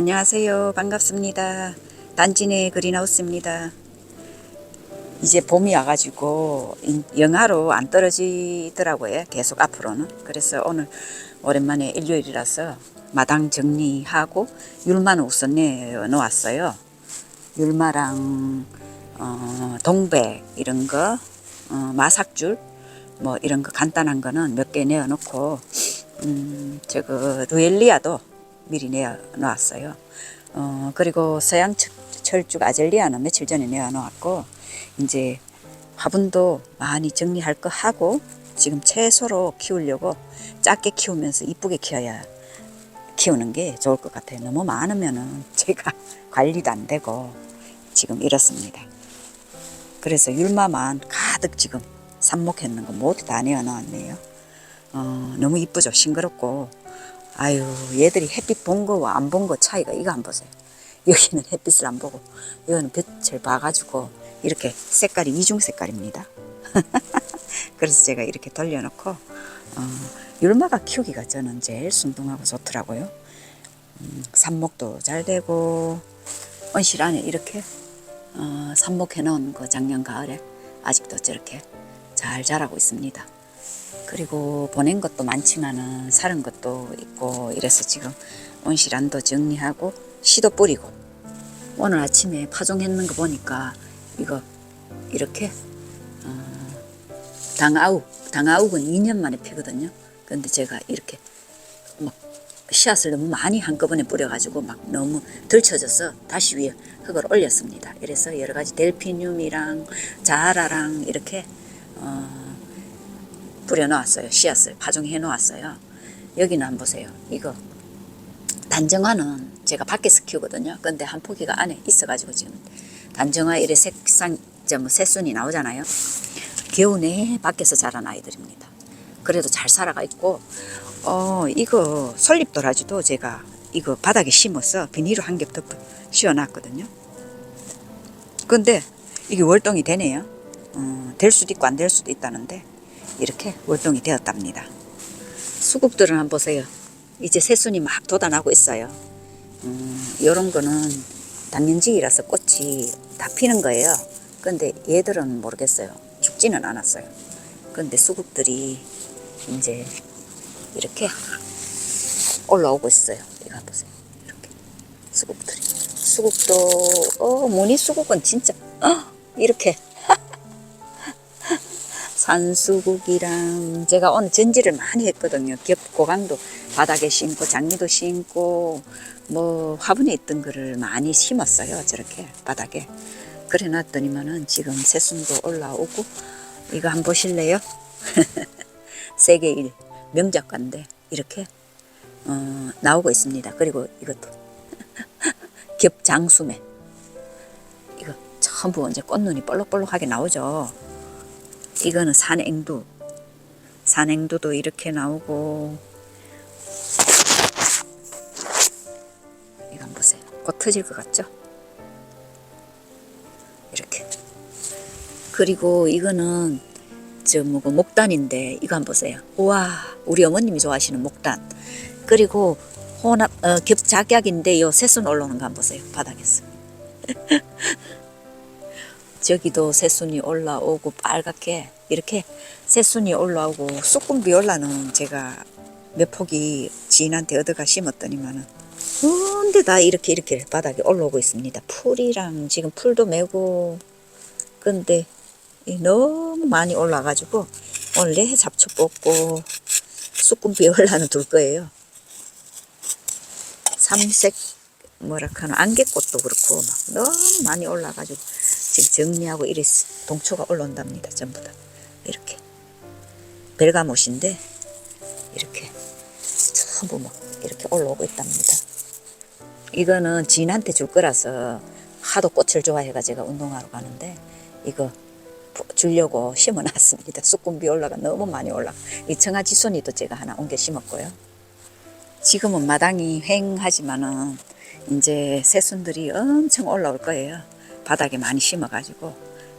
안녕하세요. 반갑습니다. 단진의 그린하우스입니다. 이제 봄이 와가지고 인- 영하로 안 떨어지더라고요. 계속 앞으로는. 그래서 오늘 오랜만에 일요일이라서 마당 정리하고 율마는 우선 내어 놓았어요. 율마랑 어, 동백 이런 거, 어, 마삭줄 뭐 이런 거 간단한 거는 몇 개 내어 놓고 음, 저거 루엘리아도 미리 내어 놓았어요. 어, 그리고 서양 철- 철쭉 아젤리아는 며칠 전에 내어 놓았고 이제 화분도 많이 정리할 거 하고 지금 채소로 키우려고 작게 키우면서 이쁘게 키워야 키우는 게 좋을 것 같아요. 너무 많으면은 제가 관리도 안 되고 지금 이렇습니다. 그래서 율마만 가득 지금 삽목했는 거 모두 다 내어 놓았네요. 어, 너무 이쁘죠? 싱그럽고. 아유, 얘들이 햇빛 본 거와 안 본 거 차이가 이거 안 보세요. 여기는 햇빛을 안 보고, 여기는 빛을 봐가지고, 이렇게 색깔이 이중 색깔입니다. 그래서 제가 이렇게 돌려놓고, 어, 율마가 키우기가 저는 제일 순둥하고 좋더라고요. 음, 삽목도 잘 되고, 온실 안에 이렇게, 어, 삽목해 놓은 거 작년 가을에 아직도 저렇게 잘 자라고 있습니다. 그리고 보낸 것도 많지만은 사는 것도 있고 이래서 지금 온실 안도 정리하고 씨도 뿌리고 오늘 아침에 파종했는 거 보니까 이거 이렇게 어, 당아욱 당아욱은 2년 만에 피거든요. 근데 제가 이렇게 막 씨앗을 너무 많이 한꺼번에 뿌려가지고 막 너무 덜쳐져서 다시 위에 흙을 올렸습니다. 이래서 여러 가지 델피늄이랑 자라랑 이렇게 어, 뿌려놓았어요. 씨앗을 파종해 놓았어요. 여기는 안 보세요. 이거 단정화는 제가 밖에서 키우거든요. 근데 한 포기가 안에 있어가지고 지금 단정화 이래 색상 저뭐 새순이 나오잖아요. 겨우 내 밖에서 자란 아이들입니다. 그래도 잘 살아가 있고 어 이거 솔잎도라지도 제가 이거 바닥에 심어서 비닐로 한 겹 덮어 씌워놨거든요. 근데 이게 월동이 되네요. 어, 될 수도 있고 안 될 수도 있다는데 이렇게 월동이 되었답니다. 수국들은 한번 보세요. 이제 새순이 막 돋아나고 있어요. 음, 이런 거는 단면지기라서 꽃이 다 피는 거예요. 근데 얘들은 모르겠어요. 죽지는 않았어요. 근데 수국들이 이제 이렇게 올라오고 있어요. 이거 보세요. 이렇게 수국들이. 수국도 어 무늬 수국은 진짜 어 이렇게 산수국이랑 제가 오늘 전지를 많이 했거든요. 겹 고강도 바닥에 심고 장미도 심고 뭐 화분에 있던 거를 많이 심었어요. 저렇게 바닥에. 그래 놨더니만은 지금 새순도 올라오고 이거 한번 보실래요? 세계 일 명작가인데 이렇게 어, 나오고 있습니다. 그리고 이것도 겹장수매 이거 전부 이제 꽃눈이 볼록볼록하게 나오죠. 이거는 산앵두. 산앵두도 이렇게 나오고. 한번 보세요. 꽃 터질 것 같죠? 이렇게. 그리고 이거는 저 뭐고 목단인데 이거 한번 보세요. 우와, 우리 어머님이 좋아하시는 목단. 그리고 혼합 어, 겹 작약인데 요 새순 올라오는 거 한번 보세요. 바닥에서. 저기도 새순이 올라오고 빨갛게 이렇게 새순이 올라오고 쑥금 비올라는 제가 몇 포기 지인한테 얻어가 심었더니만은 언제 다 이렇게 이렇게 바닥에 올라오고 있습니다. 풀이랑 지금 풀도 메고 근데 이 너무 많이 올라가지고 오늘 내 잡초 뽑고 쑥금 비올라는 둘 거예요. 삼색 뭐라 카나 안개꽃도 그렇고 막 너무 많이 올라가지고 정리하고 이래 동초가 올라온답니다 전부 다. 이렇게. 벨가못인데 이렇게 전부 막 이렇게 올라오고 있답니다. 이거는 지인한테 줄 거라서 하도 꽃을 좋아해가 제가 운동하러 가는데 이거 주려고 심어놨습니다. 쑥금비 올라가 너무 많이 올라. 이 청아지순이도 제가 하나 옮겨 심었고요. 지금은 마당이 휑하지만은 이제 새순들이 엄청 올라올 거예요. 바닥에 많이 심어가지고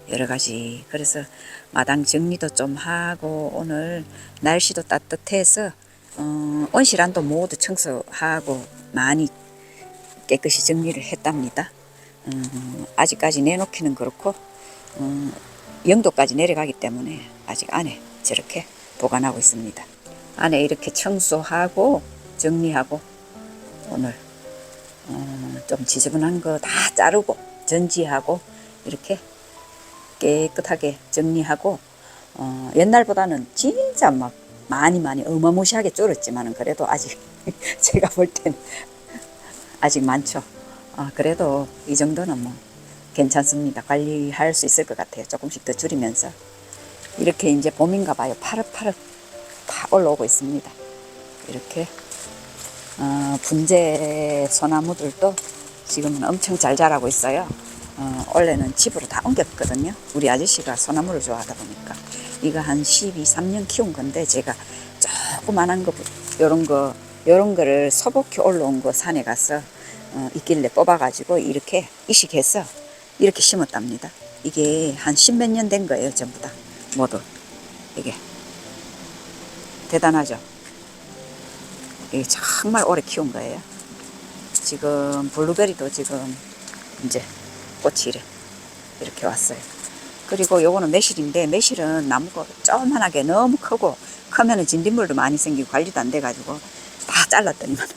여러 가지 그래서 마당 정리도 좀 하고 오늘 날씨도 따뜻해서 어, 온실안도 모두 청소하고 많이 깨끗이 정리를 했답니다. 음, 아직까지 내놓기는 그렇고 음, 영도까지 내려가기 때문에 아직 안에 저렇게 보관하고 있습니다. 안에 이렇게 청소하고 정리하고 오늘 어, 좀 지저분한 거 다 자르고 전지하고 이렇게 깨끗하게 정리하고 어, 옛날보다는 진짜 막 많이 많이 어마무시하게 줄었지만은 그래도 아직 제가 볼 때는 아직 많죠. 아, 그래도 이 정도는 뭐 괜찮습니다. 관리할 수 있을 것 같아요. 조금씩 더 줄이면서 이렇게 이제 봄인가 봐요. 파릇파릇 다 올라오고 있습니다. 이렇게 어, 분재 소나무들도 지금은 엄청 잘 자라고 있어요. 어, 원래는 집으로 다 옮겼거든요. 우리 아저씨가 소나무를 좋아하다 보니까 이거 한 12, 3년 키운 건데 제가 조그만한 거 요런 거 요런 거를 소복히 올라온 거 산에 가서 어, 있길래 뽑아가지고 이렇게 이식해서 이렇게 심었답니다. 이게 한 십몇 년 된 거예요, 전부 다 모두 이게 대단하죠. 이게 정말 오래 키운 거예요. 지금 블루베리도 지금 이제 꽃이 이래 이렇게 왔어요. 그리고 요거는 매실인데 매실은 나무가 조그만하게 너무 크고 크면은 진딧물도 많이 생기고 관리도 안 돼가지고 다 잘랐더니만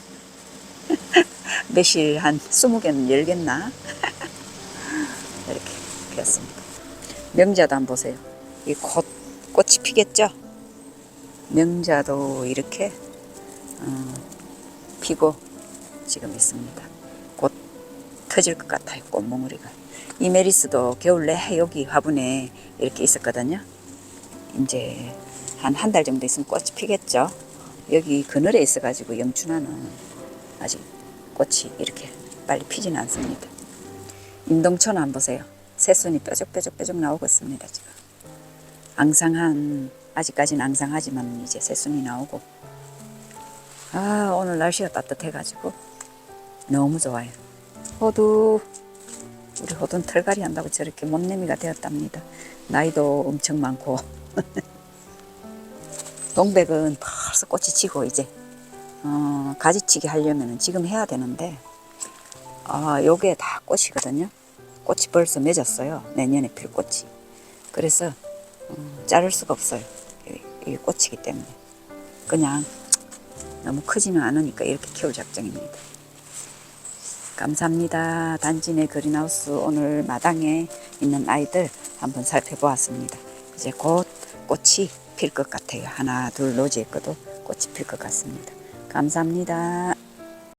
매실 한 20개는 열겠나 이렇게 피었습니다. 명자도 한번 보세요. 이 곧 꽃이 피겠죠? 명자도 이렇게 어, 피고 지금 있습니다. 곧 터질 것 같아요. 꽃몽우리가. 이메리스도 겨울 내내 여기 화분에 이렇게 있었거든요. 이제 한 한 달 정도 있으면 꽃이 피겠죠. 여기 그늘에 있어가지고 영춘화는 아직 꽃이 이렇게 빨리 피지는 않습니다. 임동초는 안 보세요. 새순이 뾰족뾰족뾰족 나오고 있습니다. 지금. 앙상한 아직까지는 앙상하지만 이제 새순이 나오고 아 오늘 날씨가 따뜻해가지고 너무 좋아요. 호두 우리 호두는 털갈이 한다고 저렇게 못내미가 되었답니다. 나이도 엄청 많고 동백은 벌써 꽃이 지고 이제 어, 가지치기 하려면 지금 해야 되는데 아 요게 다 꽃이거든요. 꽃이 벌써 맺었어요. 내년에 필 꽃이. 그래서 음, 자를 수가 없어요. 이- 꽃이기 때문에 그냥 너무 크지는 않으니까 이렇게 키울 작정입니다. 감사합니다. 단진의 그린하우스 오늘 마당에 있는 아이들 한번 살펴보았습니다. 이제 곧 꽃이 필 것 같아요. 하나, 둘 노지에 거도 꽃이 필 것 같습니다. 감사합니다.